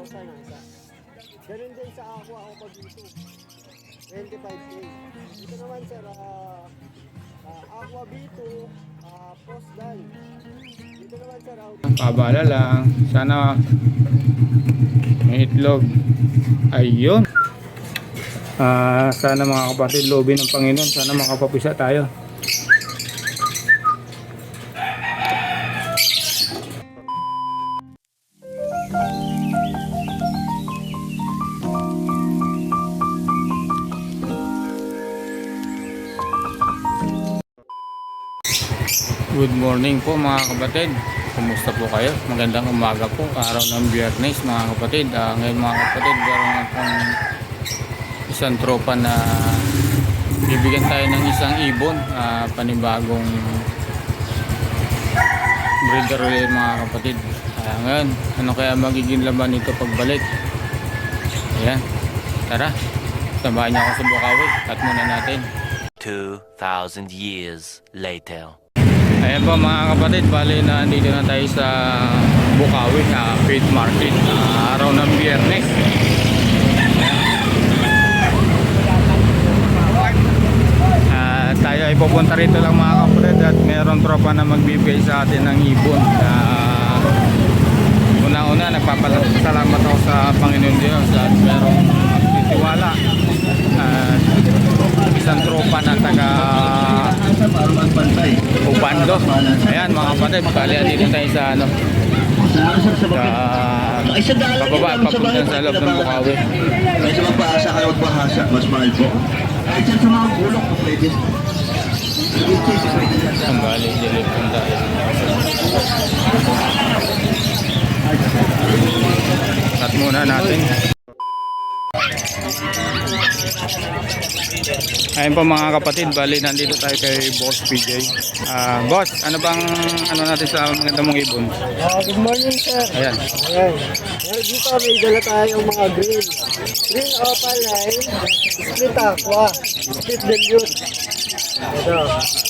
ang isa. Ganun din sa Aqua o Pagito. 25K. Dito naman sir, ah, ah, Aqua B2, ah, Postdan. Dito naman sir, out. Pabala lang. Sana may itlog. Ayun. Ah, sana mga kapatid, lobby ng Panginoon. Sana makapapisa tayo. Good morning po mga kapatid. Kumusta po kayo? Magandang umaga po. Araw ng biyernes mga kapatid. Ah, ngayon mga kapatid, meron akong isang tropa na bibigyan tayo ng isang ibon. ah, panibagong breeder ulit mga kapatid. Ah, ngayon, ano kaya magiging laban nito pagbalik? Ayan. Tara. Samahan niyo ako sa Bukawi. Cut muna natin. 2,000 years later. Ayan po mga kapatid, bali na dito na tayo sa Bukawi, uh, Feed Market, ah, araw ng biyernes. Ah, tayo ay pupunta rito lang mga kapatid at meron tropa na magbibigay sa atin ng ibon. Ah, Una-una, nagpapasalamat ako sa Panginoon Diyos at merong titiwala. At isang tropa na taga Ubando. Ayan mga kapatid, bali dito tayo sa ano sa pababa papunta sa loob ng Bukawi. Medyo magpahasa kayo magbahasa, mas mahal po. Kahit sa mga bulok, pwede. Ang bali dilit punta. Cut muna natin. Ayun po mga kapatid, bali nandito tayo kay Boss PJ. Ah, boss, ano bang ano natin sa maganda mong ibon? Ah, good morning sir. Ayan. Ayan. Meron dito may dala tayong mga green. Green opaline, split aqua, split dilute. Ito.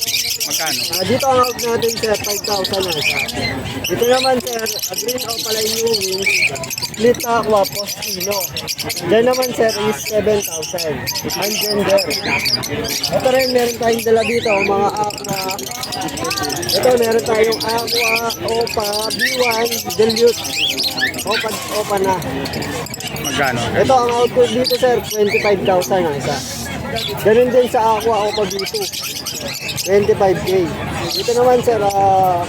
Magkano? Ah, dito ang out natin sir, 5,000 na isa. Dito naman sir, a green opaline new wing, split aqua, postino. Then naman sir is 7,000. Ang gender. Ito rin, meron tayong dala dito, mga aqua. Ito, meron tayong aqua, opa, B1, dilute. Opa, opa na. Magkano? Ito, ang output dito sir, 25,000 ang isa. Ganun din sa aqua, opa B2. 25k. Dito naman sir, ah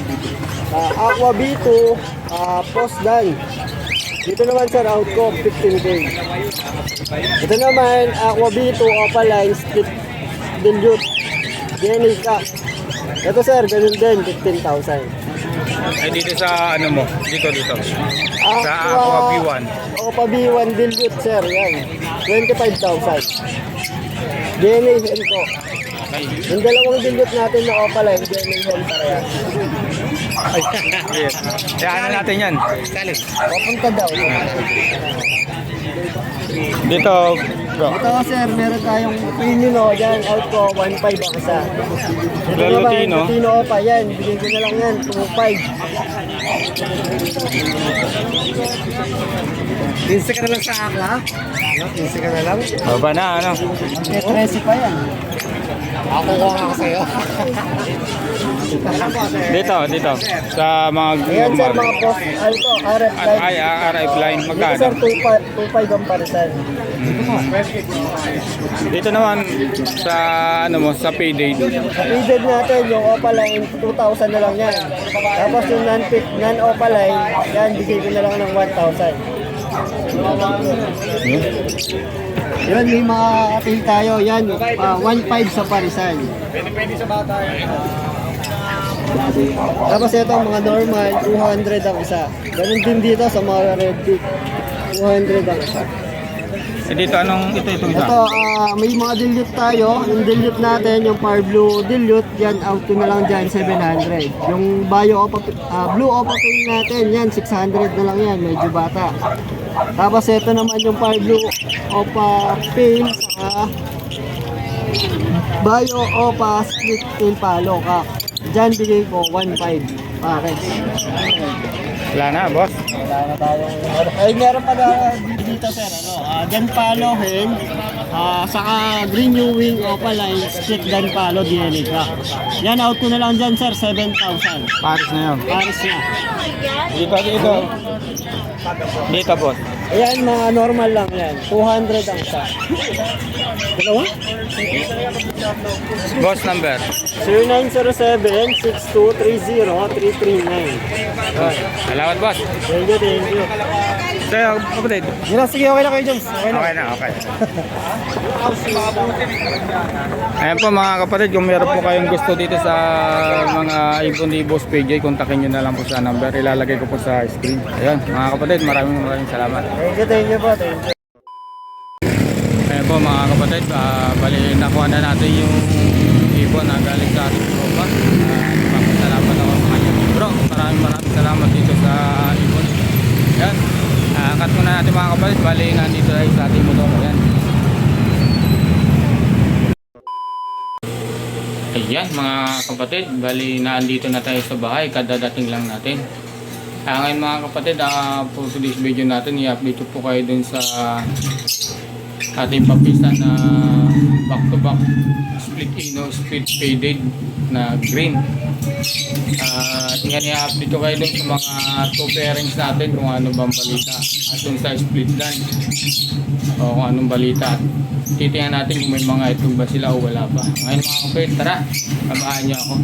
ah, Aqua B2, ah Postdan. Dito naman sir, out ko 15k. Ito naman, Aqua B2, Opaline, Split Dilute, ka. Ito sir, ganun din, 15,000. Ay dito sa ano mo? Dito dito. Sa Aqua B1. Opa B1 Dilute sir, yan. 25,000. DNA hen ko. Ay, Yung dalawang dilute natin na Opaline, DNA hen parehas. yes. Kaya ano natin yan? Papunta daw. Dito, bro. Ito sir, meron tayong Pinino, yan, out ko, 1.5 ang isa. Ito Lutino. naman, Lutino pa, yan, bigyan ko na lang yan, 2.5. Pinsa ka na lang sa akla? Ano, pinsa ka na lang? Baba na, ano? May 13 pa yan. Ako ko nga sa'yo. Dito, dito. Sa mga Ayan sir, mga post, ano to, RF line. Ay, ah, RF line. Dito Magkano? sir, 2.5 ang parisan. Dito naman sa ano mo, sa payday. Sa feeded natin, yung Opaline, 2,000 na lang yan. Tapos yung non-pick, non-Opaline, yan, bigay ko na lang ng 1,000. Yun, may mga atil tayo. Yan, ah, 1.5 sa parisan. Pwede, pwede sa bata. Tapos ito, mga normal, 200 ang isa. Ganun din dito sa mga red pick. 200 ang isa. Eh, dito anong ito ito isa? Ito, ah, may mga dilute tayo. Yung dilute natin, yung Power Blue dilute, yan, out ko na lang dyan, 700. Yung Bio Opa, ah, Blue Opa Pain natin, yan, 600 na lang yan, medyo bata. Tapos ito naman yung Power Blue Opa Pain, saka Bio Opa Split Pain Palo, ka. Dyan bigay ko 1.5 pares. Wala na, boss. Wala na tayong... Ay, meron pa na dito, sir. Ano, ah, Dan Palo, hen. Ah, saka Green New Wing, Opaline, Split Dan Palo, DNA ka. Yan, out ko na lang dyan, sir. 7,000. Paris na yun. Paris na. Dito, dito. Dito, boss. Ayan, mga normal lang yan. 200 ang isa. Dalawa? Boss number. 0907-6230-339. Salamat, boss. Thank you, thank you. Sa'yo, kapatid. Yun na, sige, okay na kayo, Jones. Okay na. Okay na, okay. Ayan po mga kapatid, kung meron po kayong gusto dito sa mga ibon ni Boss PJ, kontakin nyo na lang po sa number. Ilalagay ko po sa screen. Ayan, mga kapatid, maraming maraming salamat. Thank you, thank you po. Thank you. Ayan po mga kapatid, uh, bali nakuha na natin yung ibon na galing sa ating tropa. Uh, Papasalamat ako sa kanya. Bro, maraming maraming salamat dito sa ibon. Ayan, uh, cut muna natin mga kapatid, bali nandito tayo sa ating motor. Ayan. Ayan mga kapatid, bali naandito na tayo sa bahay, kadadating lang natin. Ah, ngayon mga kapatid, ah, for today's video natin, i-update ko po kayo dun sa ating papisan na back to back split ino, split faded na green. At yan i-update ko kayo dun sa mga two pairings natin kung ano bang balita. At dun sa split gun o kung anong balita. Titingnan natin kung may mga itlog ba sila o wala pa. Ngayon mga kapatid, tara, samahan niyo ako.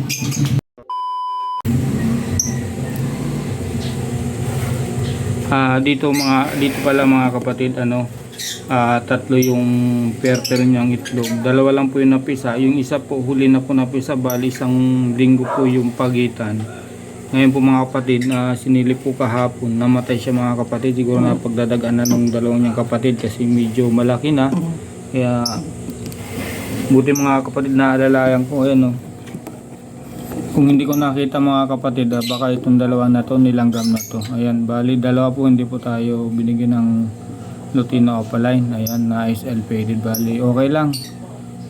Ah, dito mga dito pala mga kapatid ano ah, tatlo yung pair-pair niyang itlog. Dalawa lang po yung napisa. Yung isa po huli na po napisa bali isang linggo po yung pagitan. Ngayon po mga kapatid na sinilip po kahapon namatay siya mga kapatid siguro na pagdadagan na ng dalawang niyang kapatid kasi medyo malaki na kaya buti mga kapatid na alalayan ko ayan oh. Kung hindi ko nakita mga kapatid, ah, baka itong dalawa na to nilanggam na to. Ayan, bali dalawa po hindi po tayo binigyan ng Lutino Opaline. Ayan, na SL faded. Bali, okay lang.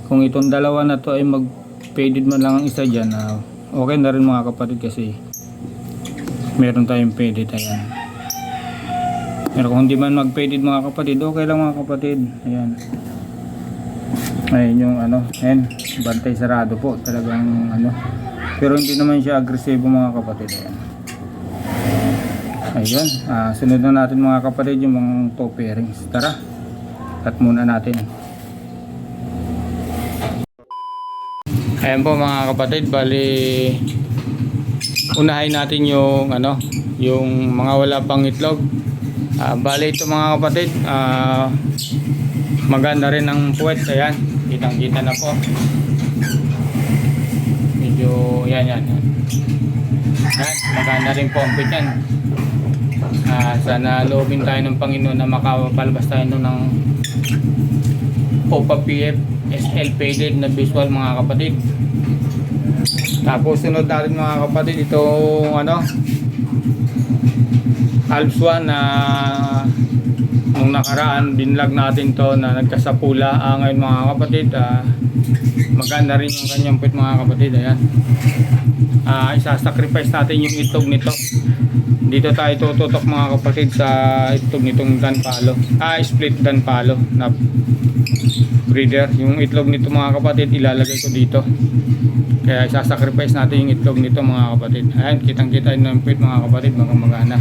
Kung itong dalawa na to ay mag faded man lang ang isa dyan, ah, okay na rin mga kapatid kasi meron tayong faded. Ayan. Pero kung hindi man mag faded mga kapatid, okay lang mga kapatid. Ayan. Ayun yung ano, ayan, bantay sarado po. Talagang ano, pero hindi naman siya agresibo mga kapatid. Ayan. Ayun. Ah, sunod na natin mga kapatid yung mga toe pairings. Tara. Cut muna natin. Ayan po mga kapatid. Bali unahin natin yung ano, yung mga wala pang itlog. Ah, bali ito mga kapatid, ah, maganda rin ang puwet. Ayan. Kitang kita na po medyo yan yan yan yan maganda rin po ang pit yan Ah, sana loobin tayo ng Panginoon na makapalabas tayo nun ng Opa PF SL faded na visual mga kapatid. Tapos sunod natin mga kapatid itong ano Alps 1 na nung nakaraan binlag natin to na nagkasapula ah, ngayon mga kapatid ah, maganda rin yung kanyang puwit mga kapatid ayan. Ah, isasacrifice natin yung itlog nito. Dito tayo tututok mga kapatid sa itlog nitong danpalo ah split danpalo na breeder. Yung itlog nito mga kapatid ilalagay ko dito kaya isasacrifice natin yung itlog nito mga kapatid ayan kitang kita yung puwit mga kapatid mga magana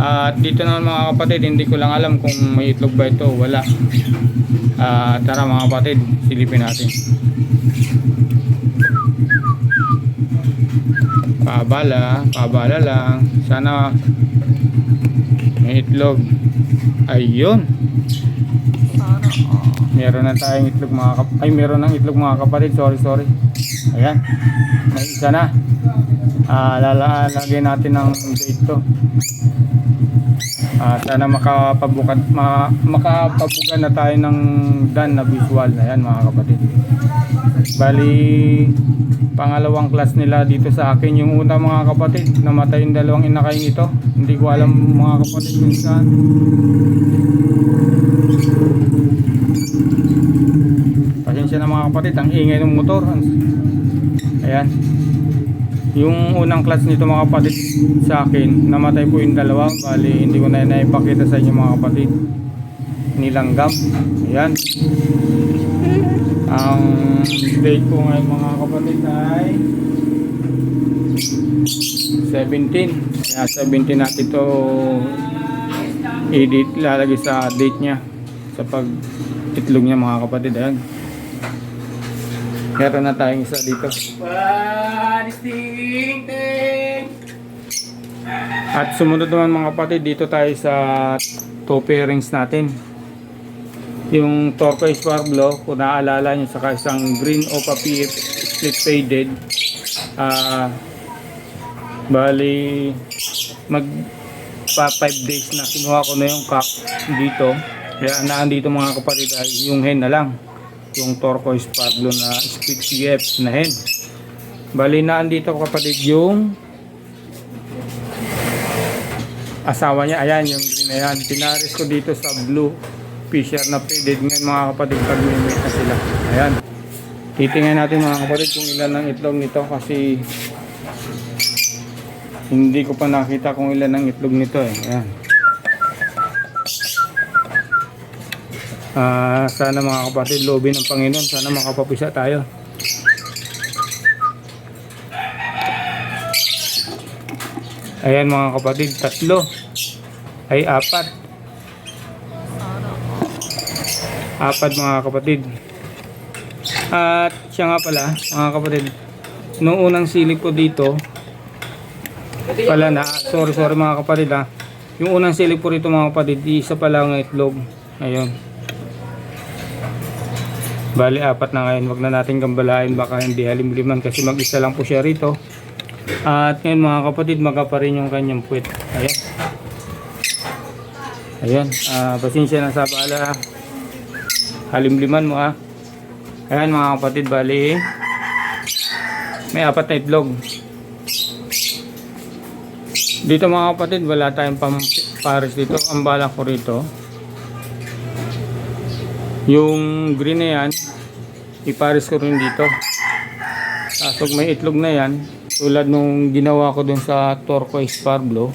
at dito naman mga kapatid hindi ko lang alam kung may itlog ba ito o wala Ah, tara mga kapatid silipin natin Pabala, pabala lang. Sana may itlog. Ayun. Meron na tayong itlog mga kap ay meron ng itlog mga kapatid. Sorry, sorry. Ayan. May isa na. Ah, lalagyan natin ng date to. Ah, sana makapabukat ma, makapabukan na tayo ng dan na visual. Ayan mga kapatid. Bali pangalawang class nila dito sa akin yung una mga kapatid namatay yung dalawang inakain ito hindi ko alam mga kapatid kung saan pasensya na mga kapatid ang ingay ng motor ayan Yung unang clutch nito mga kapatid sa akin, namatay po yung dalawa. Bali, hindi ko na naipakita sa inyo mga kapatid. Nilanggam. Ayan. Ang date ko ngayon mga kapatid ay 17. Kaya 17 natin to edit lalagay sa date niya sa pag itlog niya mga kapatid. Ayan. Meron na tayong isa dito. At sumunod naman mga kapatid, dito tayo sa two pairings natin. Yung turquoise Pablo, kung naaalala nyo, saka isang green Opa PF split faded. Ah, bali, mag pa 5 days na kinuha ko na yung cock dito. Kaya naandito mga kapatid ay yung hen na lang. Yung turquoise Pablo na split CF na hen. Bali naandito kapatid yung asawa niya, ayan yung green na yan. Pinaris ko dito sa blue fisher na faded ngayon mga kapatid pag may na sila. Ayan. Titingnan natin mga kapatid kung ilan ang itlog nito kasi hindi ko pa nakita kung ilan ang itlog nito eh. Ayan. Ah, sana mga kapatid, lobby ng Panginoon, sana makapapisa tayo. Ayan mga kapatid, tatlo ay apat. Apat mga kapatid. At siya nga pala, mga kapatid, nung unang silip ko dito, pala na, sorry sorry mga kapatid ha, yung unang silip ko rito mga kapatid, isa pala ang itlog. Ayun. Bali, apat na ngayon. Wag na natin gambalain, baka hindi halimliman kasi mag-isa lang po siya rito. At ngayon mga kapatid, maga pa rin yung kanyang puwet. Ayan. Ayan. ah pasensya na sa bala. Halimliman mo ah. Ayan mga kapatid, bali. May apat na itlog. Dito mga kapatid, wala tayong pares dito. Ang bala ko rito. Yung green na yan, ipares ko rin dito. Tapos may itlog na yan, tulad nung ginawa ko dun sa turquoise parblo,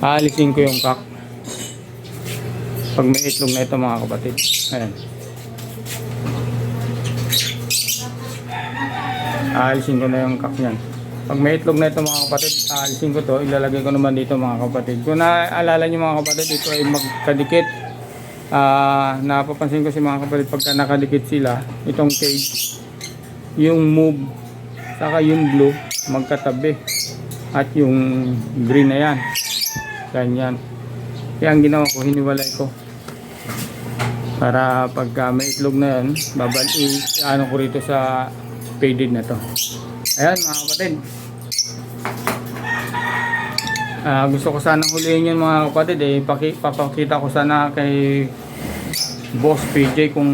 aalisin ko yung kak. Pag may itlog na ito mga kapatid. Ayan. Aalisin ko na yung kak niyan. Pag may itlog na ito mga kapatid, aalisin ko to, ilalagay ko naman dito mga kapatid. Kung naaalala nyo mga kapatid, ito ay magkadikit. Ah, napapansin ko si mga kapatid pagka nakadikit sila, itong cage, yung move, saka yung blue, magkatabi. At yung green na yan. Ganyan. Kaya ang ginawa ko, hiniwalay ko. Para pagka may itlog na yan, babal, i- ano ko rito sa faded na to. Ayan mga kapatid. Ah, gusto ko sanang huliin yun mga kapatid eh. Paki, papakita ko sana kay Boss PJ kung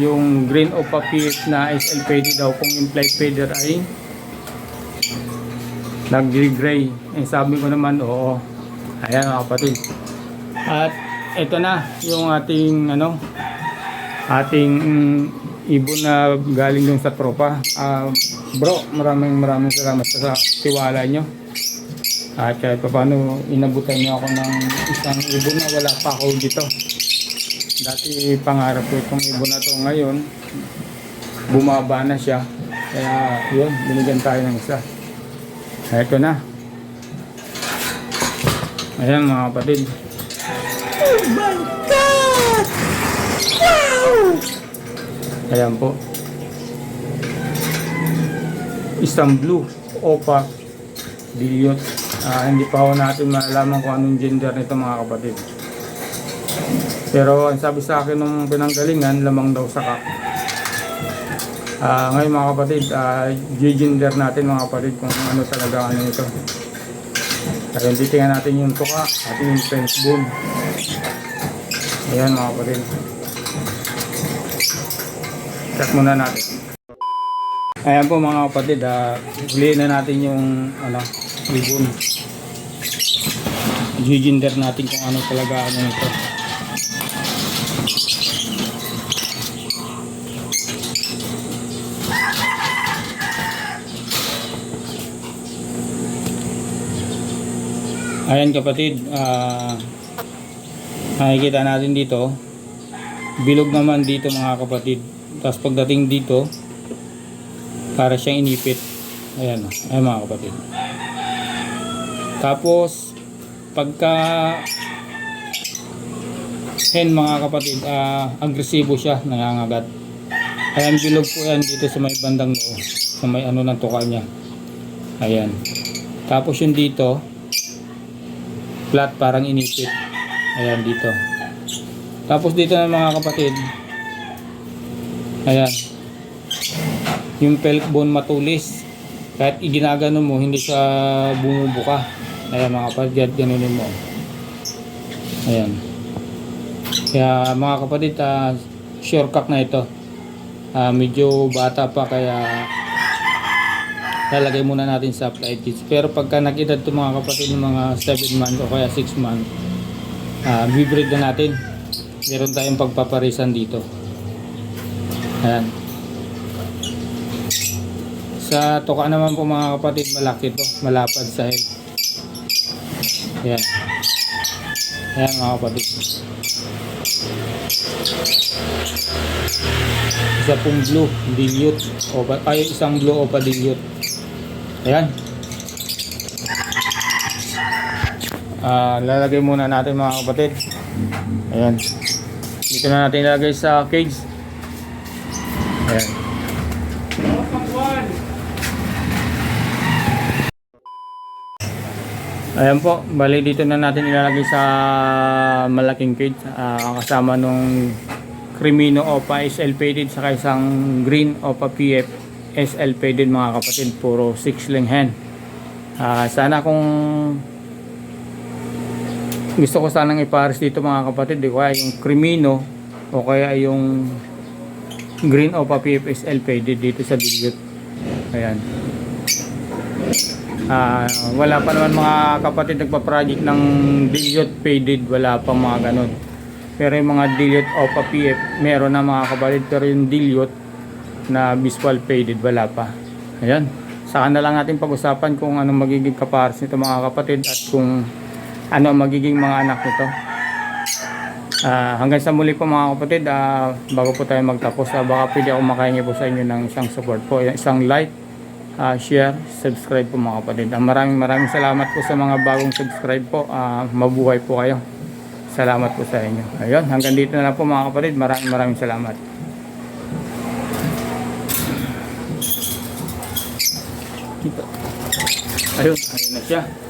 yung green o papir na SL faded daw kung implied fader ay nag-gray. Eh, sabi ko naman oo. Ayan mga kapatid. At ito na yung ating ano ating mm, ibon na galing dun sa tropa. Ah, bro, maraming maraming salamat sa tiwala nyo. At kahit pa paano inabutan niyo ako ng isang ibon na wala pa ako dito. Dati pangarap ko itong ibon na to ngayon. Bumaba na siya. Kaya yun, binigyan tayo ng isa. Ito na. Ayan mga kapatid. Oh my God! Wow! Ayan po. Isang blue. Opa. Dilute. Ah, hindi pa natin malalaman kung anong gender nito mga kapatid. Pero ang sabi sa akin nung pinanggalingan, lamang daw sa kak. Ah, ngayon mga kapatid, ah, gender natin mga kapatid kung ano talaga ano ito. Kaya titingnan natin yung tuka at yung fence bone. Ayan mga kapatid. Check muna natin. Ayan po mga kapatid, huliin na natin yung ano, ibon giginder natin kung ano talaga ano nito. Ayan kapatid ah, uh, makikita natin dito. Bilog naman dito mga kapatid. Tapos pagdating dito para siyang inipit. Ayan, ayan mga kapatid. Tapos pagka hen mga kapatid, ah, agresibo siya, nangangagat. Ayan, bilog po yan dito sa may bandang noo, sa may ano ng tuka niya. Ayan. Tapos yung dito, flat parang inipit. Ayan dito. Tapos dito na mga kapatid, ayan, yung pelk bone matulis. Kahit iginagano mo, hindi siya bumubuka. Ayan mga kapatid, ganunin mo. Ayan. Kaya mga kapatid, ah, shortcut na ito. Ah, medyo bata pa kaya lalagay muna natin sa applied kits. Pero pagka nakita ito mga kapatid ng mga 7 months o kaya 6 months, ah, bibreed na natin. Meron tayong pagpaparisan dito. Ayan. Sa tuka naman po mga kapatid, malaki to, malapad sa head. Ayan. Ayan mga kapatid. Isa pong blue, dilute. Opa, ay, isang blue opa dilute. Ayan. Ah, lalagay muna natin mga kapatid. Ayan. Dito na natin ilagay sa cage. Ayan po, bali dito na natin ilalagay sa malaking cage. Ah, kasama nung Crimino Opa SL faded saka isang Green Opa PF SL faded mga kapatid. Puro 6 lang hen. Ah, sana kung gusto ko sanang ipares dito mga kapatid, di kaya yung Crimino o kaya yung Green Opa PF SL faded dito sa Dilute. Ayan. Ah, wala pa naman mga kapatid nagpa-project ng dilute faded, wala pa mga ganun. Pero yung mga dilute opa PF, meron na mga kapatid, pero yung dilute na visual faded, wala pa. Ayan. Saka na lang natin pag-usapan kung anong magiging kapares nito mga kapatid at kung ano ang magiging mga anak nito. Ah, hanggang sa muli po mga kapatid, ah, bago po tayo magtapos, ah, baka pwede ako makahingi po sa inyo ng isang support po, isang like, ah, share, subscribe po mga kapatid. Ah, maraming maraming salamat po sa mga bagong subscribe po. Ah, mabuhay po kayo. Salamat po sa inyo. Ayun, hanggang dito na lang po mga kapatid. Maraming maraming salamat. Ayun, ayun na siya.